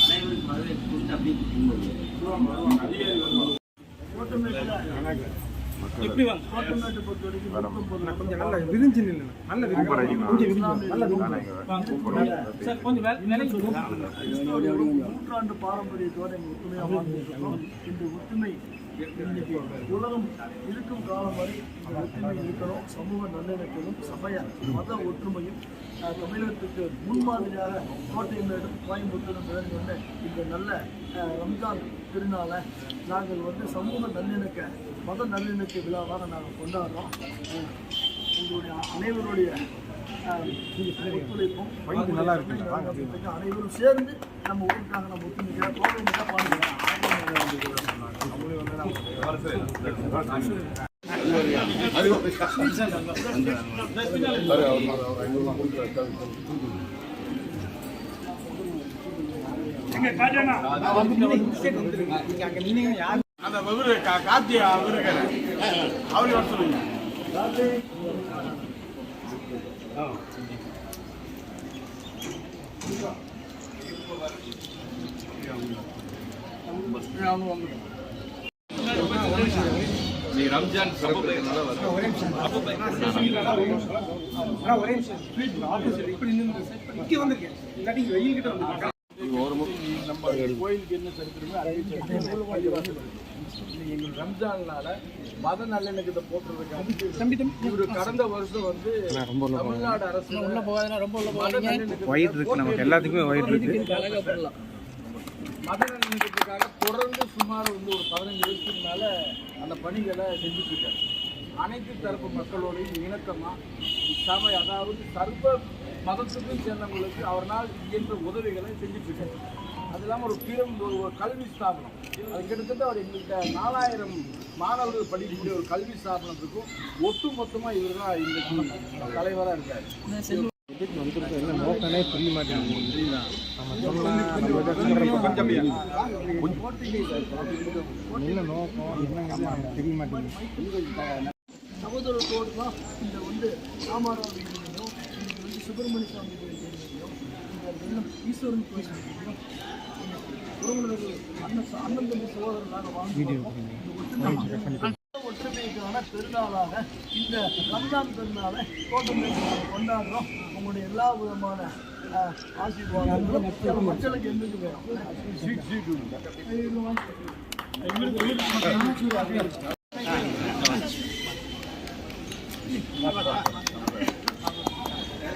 அனைவரும் வரவேற்பு கொடுத்து அப்படி அதிகாரி கொஞ்சம் நல்ல விரிஞ்சு நில்லு நல்ல விரிஞ்சு கொஞ்சம் விரிஞ்சு நல்ல நூற்றாண்டு பாரம்பரியத்தோடு எங்கள் ஒற்றுமையாக வாழ்ந்துருக்கிறோம். இந்த ஒற்றுமை உலகம் இருக்கும் காலம் வரை இந்த ஒற்றுமை இருக்கணும் சமூக நல்லிணக்கமும் சமய மத ஒற்றுமையும் தமிழகத்துக்கு முன்மாதிரியாக கோட்டைமேடும் கோயம்புத்தூரும் விளங்கி கொண்ட இந்த நல்ல ரம்ஜான் திருநாளை நாங்கள் வந்து சமூக நல்லிணக்க மத நல்லிணக்க விழாவாக நாங்கள் கொண்டாடுறோம் உங்களுடைய அனைவருடைய ஒத்துழைப்பும் நல்லா இருக்குங்க. வாங்க. இதுக்கு அனைவரும் சேர்ந்து நம்ம ஊருக்காக நம்ம ஒத்துழைக்கிற கோவிலுக்காக பாடுகிறோம் அந்த இவரு கார்த்தி அவரு இருக்காரு. அவரு வர சொல்லுங்க. ஆனா ஒரே நிமிஷம். ஆப்போசிட் இப்படி நின்று இங்க வந்திருக்கேன். இல்லாட்டி இங்க வெயில் கிட்ட வந்திருக்கேன் நம்ம கோயிலுக்கு என்ன சரித்திரமே அறிவிச்சு எங்கள் ரம்ஜான்னால மத நல்லெண்ணக்கத்தை போட்டுறதுக்காக இவரு கடந்த வருஷம் வந்து தமிழ்நாடு அரசு மத நல்லிணக்கத்தை ஒயிட் இருக்கு நமக்கு எல்லாத்துக்குமே ஒயிட் இருக்கு. மத நல்லிணக்கத்துக்காக தொடர்ந்து சுமார் வந்து ஒரு பதினஞ்சு வருஷத்துக்கு மேல அந்த பணிகளை செஞ்சுட்டு இருக்காரு. அனைத்து தரப்பு மக்களோடையும் இணக்கமா சபை அதாவது சர்வ மதத்துக்கும் சேர்ந்தவங்களுக்கு அவரால் இயன்ற உதவிகளை செஞ்சுட்டு இருக்காரு அது இல்லாமல் ஒரு பீடம் ஒரு கல்வி ஸ்தாபனம். அது கிட்டத்தட்ட அவர் எங்கள்கிட்ட நாலாயிரம் மாணவர்கள் படிக்கக்கூடிய ஒரு கல்வி ஸ்தாபனத்துக்கும் ஒட்டு மொத்தமாக இவர் தான் இந்த தலைவராக இருக்கார். நோக்கனே புரிய மாட்டேங்குது என்ன நோக்கம்? என்னங்கிறது தெரிய மாட்டேங்குது. சகோதரத்தோடு தான் இந்த வந்து வந்து சுப்பிரமணிய சுவாமி கோயில் வீதியிலையும் இந்த வெள்ளம் ஈஸ்வரன் கோயில் வீதியிலையும் உறவினர்கள் அண்ணன் அண்ணன் சகோதரர்களாக வாழ்ந்து ஒற்றுமைக்கான பெருநாளாக இந்த ரம்ஜான் பெருநாளை தோட்டமேட்டு கொண்டாடுறோம். உங்களுடைய எல்லா விதமான ஆசீர்வாதங்களும் மக்களுக்கு எங்களுக்கு வேணும்.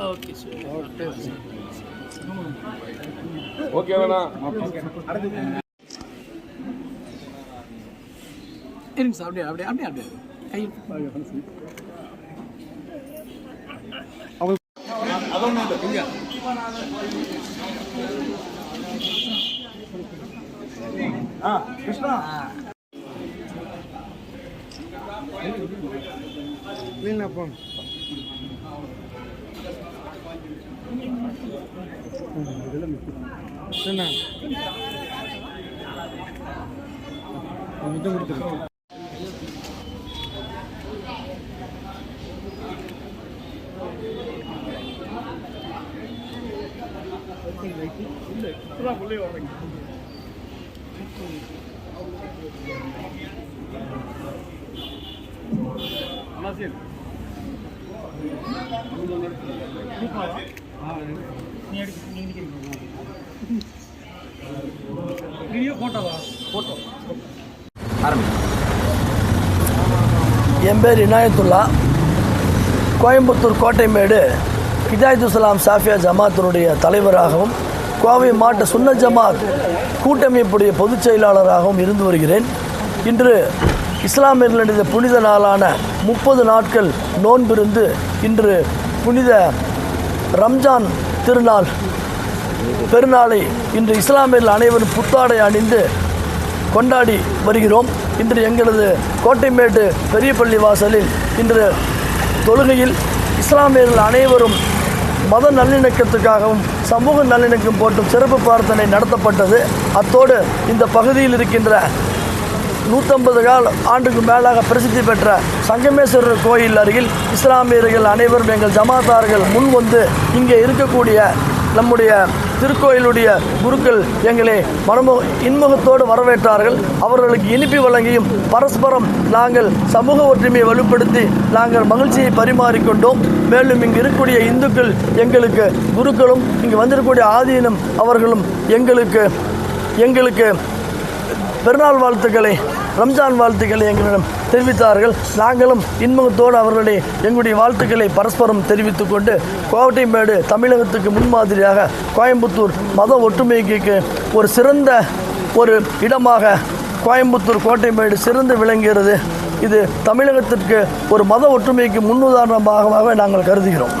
கொடுங்க சரி ஓகே சார் இருங்க சார் அப்படியே அப்படியே அப்படியே அப்படியே. கை Nasıl? Bu da ne? Bu para. என் பேர் இனாயத்துல்லா கோயம்புத்தூர் கோட்டைமேடு ஹிதாயத்துசலாம் சாஃபியா ஜமாத்தினுடைய தலைவராகவும் கோவை மாவட்ட சுன்ன ஜமாத் கூட்டமைப்புடைய பொதுச் செயலாளராகவும் இருந்து வருகிறேன். இன்று இஸ்லாமியர்களுடைய புனித நாளான முப்பது நாட்கள் நோன்பிருந்து இன்று புனித ரம்ஜான் திருநாள். பெருநாளை இன்று இஸ்லாமியர்கள் அனைவரும் புத்தாடை அணிந்து கொண்டாடி வருகிறோம். இன்று எங்களது கோட்டைமேட்டு பெரிய பள்ளி வாசலில் இன்று தொழுகையில் இஸ்லாமியர்கள் அனைவரும் மத நல்லிணக்கத்துக்காகவும் சமூக நல்லிணக்கம் போட்டும் சிறப்பு பிரார்த்தனை நடத்தப்பட்டது. அத்தோடு இந்த பகுதியில் இருக்கின்ற நூற்றம்பது கால ஆண்டுக்கு மேலாக பிரசித்தி பெற்ற சங்கமேஸ்வரர் கோயில் அருகில் இஸ்லாமியர்கள் அனைவரும் எங்கள் ஜமாத்தார்கள் முன் வந்து இங்கே இருக்கக்கூடிய நம்முடைய திருக்கோயிலுடைய குருக்கள் எங்களை மனமு இன்முகத்தோடு வரவேற்றார்கள். அவர்களுக்கு இனிப்பி வழங்கியும் பரஸ்பரம் நாங்கள் சமூக ஒற்றுமையை வலுப்படுத்தி நாங்கள் மகிழ்ச்சியை பரிமாறிக்கொண்டோம். மேலும் இங்கு இருக்கக்கூடிய இந்துக்கள் எங்களுக்கு குருக்களும் இங்கு வந்திருக்கக்கூடிய ஆதீனம் அவர்களும் எங்களுக்கு எங்களுக்கு பெருநாள் வாழ்த்துக்களை ரம்ஜான் வாழ்த்துக்களை எங்களிடம் தெரிவித்தார்கள். நாங்களும் இன்முகத்தோடு அவர்களுடைய எங்களுடைய வாழ்த்துக்களை பரஸ்பரம் தெரிவித்துக் கொண்டு கோவட்டைமேடு தமிழகத்துக்கு முன்மாதிரியாக கோயம்புத்தூர் மத ஒற்றுமைக்கு ஒரு சிறந்த ஒரு இடமாக கோயம்புத்தூர் கோட்டைமேடு சிறந்து விளங்குகிறது. இது தமிழகத்திற்கு ஒரு மத ஒற்றுமைக்கு முன்னுதாரணமாக நாங்கள் கருதுகிறோம்.